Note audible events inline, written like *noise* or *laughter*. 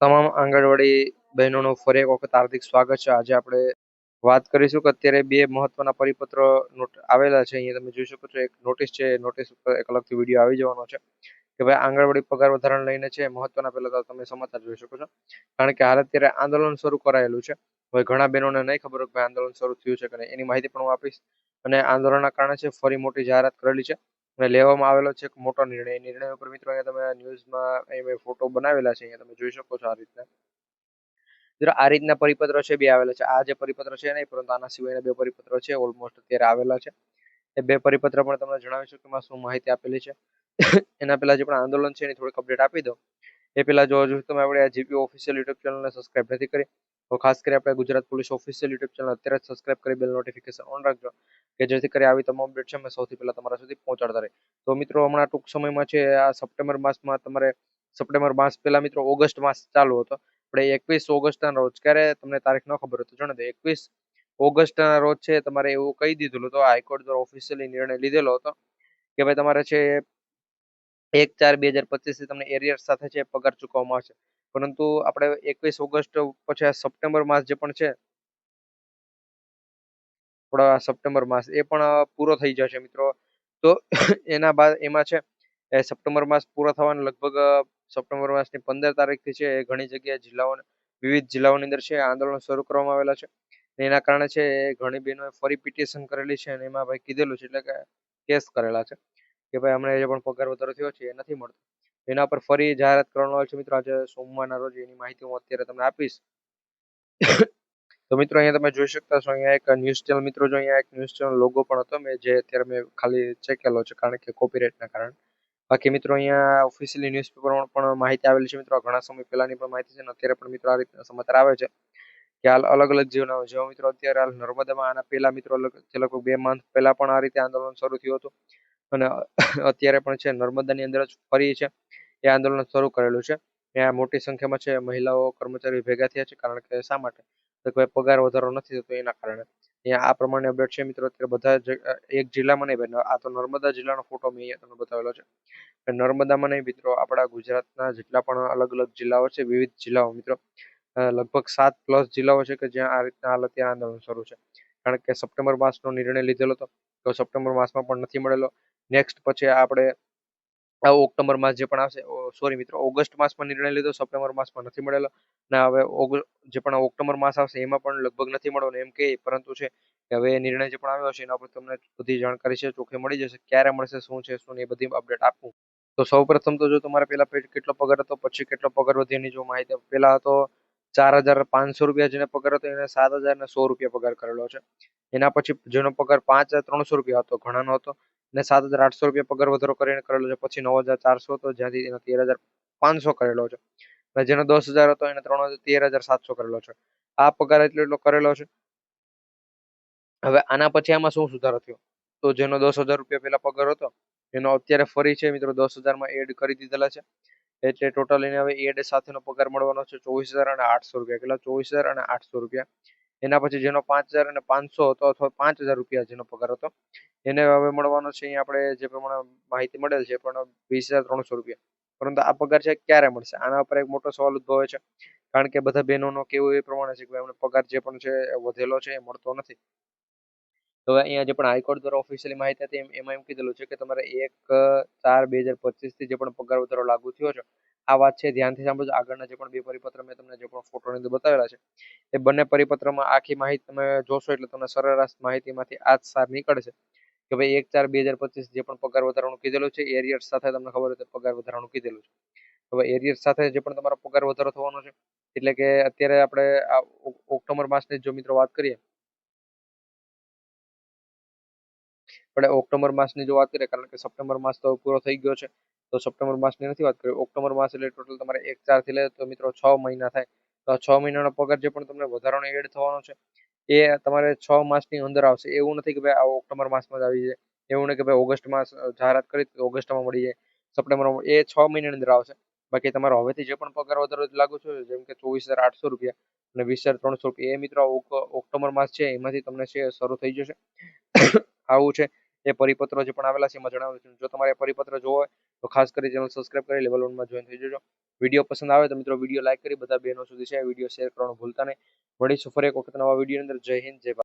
તમામ આંગણવાડી બહેનોનું ફરી એક વખત હાર્દિક સ્વાગત છે. આજે આપણે વાત કરીશું કે અત્યારે બે મહત્વના પરિપત્ર આવેલા છે. અહીંયા તમે જોઈ શકો છો, એક નોટિસ છે નોટિસ ઉપર એક અલગથી વીડિયો આવી જવાનો છે કે ભાઈ આંગણવાડી પગાર વધારાને લઈને છે, મહત્વના પહેલા તો તમે સમાચાર જોઈ શકો છો. કારણ કે હાલ અત્યારે આંદોલન શરૂ કરાયેલું છે. હવે ઘણા બહેનોને નહીં ખબર હોય ભાઈ આંદોલન શરૂ થયું છે કે એની માહિતી પણ હું આપીશ. અને આંદોલનના કારણે છે, ફરી મોટી જાહેરાત કરેલી છે. અને લેવામાં આવેલો છે એક મોટો નિર્ણય. એ નિર્ણય ઉપર મિત્રો અહીંયા તમે ન્યૂઝમાં અહીં ફોટો બનાવેલા છે, અહીંયા તમે જોઈ શકો છો આ રીતના. મિત્રો આ રીતના પરિપત્રો છે, બે આવેલા છે. આ જે પરિપત્ર છે નહીં પરંતુ આના સિવાયના બે પરિપત્રો છે ઓલમોસ્ટ અત્યારે આવેલા છે. એ બે પરિપત્ર પણ તમને જણાવીશું કે એમાં શું માહિતી આપેલી છે. એના પહેલા જે પણ આંદોલન છે એની થોડીક અપડેટ આપી દો એ પહેલા જો તમે આપણે જીપી ઓફિશિયલ યુટ્યુબ ચેનલને સબસ્ક્રાઇબ નથી કરી તો ખાસ કરી આપણે Gujarat police official YouTube channel અત્યારે જ સબસ્ક્રાઇબ કરી બેલ નોટિફિકેશન ઓન રાખજો, કે જેથી કરી આવી તમામ અપડેટ છે અમે સૌથી પહેલાં તમારા સુધી પહોંચાડતા રહે તો મિત્રો, હમણાં ટૂંક સમયમાં છે, આ સપ્ટેમ્બર માસમાં તમારે, સપ્ટેમ્બર માસ પહેલા મિત્રો ઓગસ્ટ માસ ચાલુ હતો. આપણે એકવીસ ઓગસ્ટના રોજ, ક્યારે તમને તારીખ ન ખબર હતી જણાવી દો એકવીસ ઓગસ્ટના રોજ છે, તમારે એવું કહી દીધેલું હતું હાઈકોર્ટ દ્વારા ઓફિશિયલી નિર્ણય લીધેલો હતો, કે ભાઈ તમારે છે એક ચાર બે હજાર પચીસથી તમને એરિયર સાથે છે પગાર ચૂકવવામાં આવશે. પરંતુ આપણે એકવીસ ઓગસ્ટ પછી સપ્ટેમ્બર માસ જે પણ છે, થોડા સપ્ટેમ્બર માસ, એ પણ પૂરો થઈ જશે મિત્રો. તો *coughs* એના બાદ એમાં છે સપ્ટેમ્બર માસ પૂરો થવાનો લગભગ સપ્ટેમ્બર માસની પંદર તારીખથી છે ઘણી જગ્યાએ જિલ્લાઓ વિવિધ જિલ્લાઓની અંદર છે આંદોલન શરૂ કરવામાં આવેલા છે. એના કારણે છે ઘણી બહેનોએ ફરી પિટિશન કરેલી છે અને એમાં ભાઈ કીધેલું છે, એટલે કે કેસ કરેલા છે. કે ભાઈ અમને જે પણ પગાર વધારો થયો છે, એ નથી મળતો. એના પર ફરી જાહેરાત કરવાનો છે મિત્રો, આજે સોમવારના રોજ એની માહિતી હું અત્યારે તમને આપીશ. *coughs* તો મિત્રો અહીંયા તમે જોઈ શકતા છો અહીંયા એક ન્યૂઝ ચેનલ મિત્રો, જો અહીંયા એક ન્યૂઝ ચેનલ લોગો પણ હતો, મેં જે અત્યારે મેં ખાલી ચેકેલો છે, કારણ કે કોપીરાઇટના કારણે. બાકી મિત્રો અહીંયા ઓફિશિયલી ન્યૂઝપેપરમાં પણ માહિતી આવેલી છે મિત્રો ઘણા સમય પહેલાની પણ માહિતી છે અને અત્યારે પણ મિત્રો આ રીતના સમાચાર આવે છે. કે હાલ અલગ અલગ જીવના જેવા મિત્રો અત્યારે હાલ નર્મદામાં આના પહેલા મિત્રો લગભગ બે મંથ પહેલા પણ આ રીતે આંદોલન શરૂ થયું હતું. અને અત્યારે પણ છે, નર્મદાની અંદર જ ફરી છે. એ આંદોલન શરૂ કરેલું છે. ત્યાં મોટી સંખ્યામાં છે, મહિલાઓ કર્મચારીઓ ભેગા થયા છે, કારણ કે શા માટે? તો કોઈ પગાર વધારો નથી થતો એના કારણે. અહીંયા આ પ્રમાણે અપડેટ છે મિત્રો, અત્યારે બધા એક જિલ્લામાં નહીં બને આ તો નર્મદા જિલ્લાનો ફોટો મેં અહીંયા તમને બતાવેલો છે. નર્મદામાં નહીં મિત્રો, આપણા ગુજરાતના જેટલા પણ અલગ અલગ જિલ્લાઓ છે, વિવિધ જિલ્લાઓ મિત્રો લગભગ સાત પ્લસ જિલ્લાઓ છે કે જ્યાં આ રીતના હાલ અત્યારે આંદોલન શરૂ છે. કારણ કે સપ્ટેમ્બર માસનો નિર્ણય લીધેલો હતો, તો સપ્ટેમ્બર માસમાં પણ નથી મળેલો. નેક્સ્ટ પછી આપણે ઓક્ટોબર માસ જે પણ આવશે સોરી મિત્રો, ઓગસ્ટ માસમાં નિર્ણય લીધો, સપ્ટેમ્બર માસમાં નથી મળેલો. ને હવે જે પણ ઓક્ટોબર માસ આવશે, એમાં પણ લગભગ નથી મળવાનો એમ કે પરંતુ છે હવે નિર્ણય જે પણ આવ્યો છે એના પર તમને બધી જાણકારી છે, ચોખ્ખી મળી જશે, ક્યારે મળશે, શું છે, શું એ બધી અપડેટ આપવું તો સૌ પ્રથમ તો જો તમારે પેલા કેટલો પગાર હતો, પછી કેટલો પગાર વધી એની જો માહિતી પેલા હતો ચાર હજાર પાંચસો રૂપિયા જેને પગાર હતો, એને સાત હજાર ને સો રૂપિયા પગાર કરેલો છે. એના પછી જેનો પગાર પાંચ હજાર ત્રણસો રૂપિયા હતો, ઘણાનો હતો. ને સાત હજાર આઠસો રૂપિયા પગાર વધારો કરીને કરેલો છે. પછી નવ હજાર ચારસો હતો, જ્યાંથી એનો તેર હજાર પાંચસો કરેલો છે. અને જેનો દસ હજાર હતો, એને ત્રણ હજાર, તેર હજાર સાતસો કરેલો છે. આ પગાર એટલો એટલો કરેલો છે. હવે આના પછી આમાં શું સુધારો થયો? તો જેનો દસ હજાર રૂપિયા પહેલા પગાર હતો, એનો અત્યારે ફરી છે મિત્રો દસ હજારમાં એડ કરી દીધેલા છે. એટલે ટોટલ એને હવે એડ સાથેનો પગાર મળવાનો છે ચોવીસ હજાર અને આઠસો રૂપિયા. કેટલા? ચોવીસ હજાર અને આઠસો રૂપિયા. એના પછી જેનો પાંચ હજાર અને પાંચસો હતો, અથવા પાંચ હજાર રૂપિયા જેનો પગાર હતો, એને હવે મળવાનો છે, અહીંયા આપણે જે પ્રમાણે માહિતી મળેલ છે, પણ વીસ હજાર ત્રણસો રૂપિયા. પરંતુ આ પગાર છે ક્યારે મળશે? આના ઉપર એક મોટો સવાલ ઉદ્ભવે છે, કારણ કે બધા બહેનોનો કેવું એ પ્રમાણે છે કે એમને પગાર જે પણ છે વધેલો છે, એ મળતો નથી. હવે અહીંયા જે પણ હાઈકોર્ટ દ્વારા ઓફિશિયલી માહિતી હતી, એમાં એમ કીધેલું છે કે તમારે એક, ચાર, બે હજાર પચીસથી જે પણ પગાર વધારો લાગુ થયો છે, આ વાત છે, ધ્યાનથી સાંભળજો. આગળના જે પણ બે પરિપત્ર મેં તમને જે પણ ફોટોની અંદર બતાવેલા છે, એ બંને પરિપત્રમાં આખી માહિતી તમે જોશો એટલે તમને સરેરાશ માહિતીમાંથી આ સાર નીકળશે કે ભાઈ એક, ચાર, બે હજાર પચીસ જે પણ પગાર વધારાનું કીધેલું છે એરિયર્સ સાથે તમને ખબર હોય તો પગાર વધારાનું કીધેલું છે. હવે એરિયર્સ સાથે જે પણ તમારો પગાર વધારો થવાનો છે, એટલે કે અત્યારે આપણે આ ઓક્ટોબર માસની જો મિત્રો વાત કરીએ આપણે ઓક્ટોબર માસની જો વાત કરીએ, કારણ કે સપ્ટેમ્બર માસ તો પૂરો થઈ ગયો છે, તો સપ્ટેમ્બર માસની નથી વાત કરી ઓક્ટોબર માસ એટલે ટોટલ તમારે એક ચારથી લે તો મિત્રો છ મહિના થાય. તો છ મહિનાનો પગાર જે પણ તમને વધારાનો એડ થવાનો છે, એ તમારે છ માસની અંદર આવશે. એવું નથી કે ભાઈ આ ઓક્ટોબર માસમાં જ આવી જાય. એવું નહીં કે ભાઈ ઓગસ્ટ માસ જાહેરાત કરી ઓગસ્ટમાં મળી જાય. સપ્ટેમ્બરમાં એ છ મહિનાની અંદર આવશે. બાકી તમારો હવેથી જે પણ પગાર વધારો લાગુ છે, જેમ કે ચોવીસ હજાર આઠસો રૂપિયા અને વીસ હજાર ત્રણસો રૂપિયા. એ મિત્રો ઓક્ટોબર માસ છે, એમાંથી તમને છે શરૂ થઈ જશે. *coughs* આવું છે. એ પરિપત્રો જે પણ આવેલા છે એમાં જણાવેલું છે. જો તમારે પરિપત્ર જોવો હોય, તો ખાસ કરી ચેનલ સબસ્ક્રાઇબ કરી લેવલ વનમાં જોઈન થઈ જજો. વીડિયો પસંદ આવે તો મિત્રો વીડિયો લાઇક કરી, બધા બહેનો સુધી છે. વીડિયો શેર કરવાનું ભૂલતા નહીં. મળીશું ફરી એક વખત નવા વીડિયો અંદર. જય હિન્દ, જય